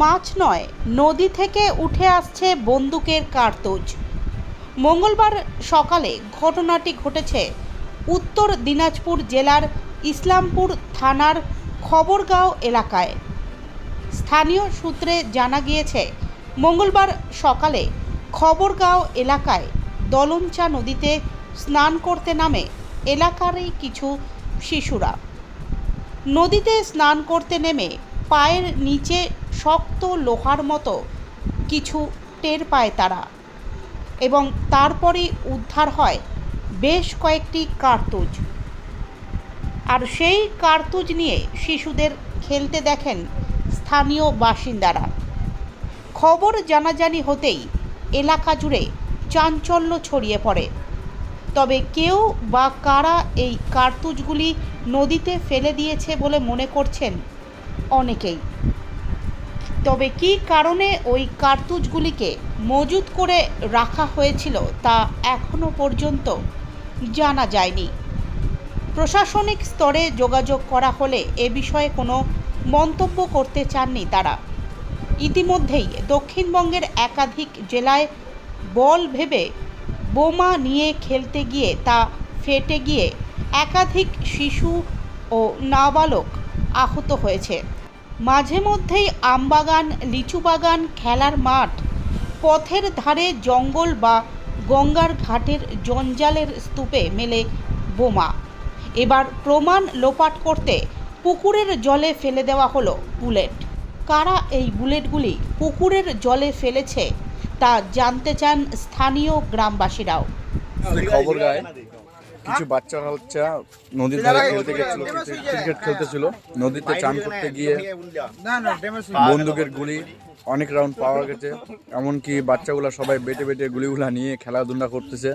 মাছ নয়, নদী থেকে উঠে আসছে বন্দুকের কার্তুজ। মঙ্গলবার সকালে ঘটনাটি ঘটেছে উত্তর দিনাজপুর জেলার ইসলামপুর থানার খবরগাঁও এলাকায়। স্থানীয় সূত্রে জানা গিয়েছে, মঙ্গলবার সকালে খবরগাঁও এলাকায় দলমচা নদীতে স্নান করতে নামে এলাকারই কিছু শিশুরা। নদীতে স্নান করতে নেমে পায়ের নিচে শক্ত লোহার মতো কিছু টের পায় তারা এবং তারপরেই উদ্ধার হয় বেশ কয়েকটি কার্তুজ। আর সেই কার্তুজ নিয়ে শিশুদের খেলতে দেখেন স্থানীয় বাসিন্দারা। খবর জানাজানি হতেই এলাকা জুড়ে চাঞ্চল্য ছড়িয়ে পড়ে। তবে কেউ বা কারা এই কার্তুজগুলি নদীতে ফেলে দিয়েছে বলে মনে করছেন অনেকেই। তবে কী কারণে ওই কার্তুজগুলিকে মজুত করে রাখা হয়েছিল তা এখনও পর্যন্ত জানা যায়নি। প্রশাসনিক স্তরে যোগাযোগ করা হলে এ বিষয়ে কোনো মন্তব্য করতে চাননি তারা। ইতিমধ্যেই দক্ষিণবঙ্গের একাধিক জেলায় বল ভেবে বোমা নিয়ে খেলতে গিয়ে তা ফেটে গিয়ে একাধিক শিশু ও নাবালক আহত হয়েছে। মাঝে মধ্যেই আমবাগান, লিচু বাগান, খেলার মাঠ, পথের ধারে জঙ্গল বা গঙ্গার ঘাটের জঞ্জালের স্তূপে মেলে বোমা। এবার প্রমাণ লোপাট করতে পুকুরের জলে ফেলে দেওয়া হলো বুলেট। কারা এই বুলেটগুলি পুকুরের জলে ফেলেছে তা জানতে চান স্থানীয় গ্রামবাসীরাও। কিছু বাচ্চারা হচ্ছে নদীর ধারে খেলতে গেছিল ক্রিকেট খেলতেছিল নদীতে চান করতে গিয়ে বন্দুকের গুলি অনেক রাউন্ড পাওয়া গেছে এমনকি বাচ্চাগুলা সবাই বেটে বেটে গুলিগুলা নিয়ে খেলাধুলা করতেছে।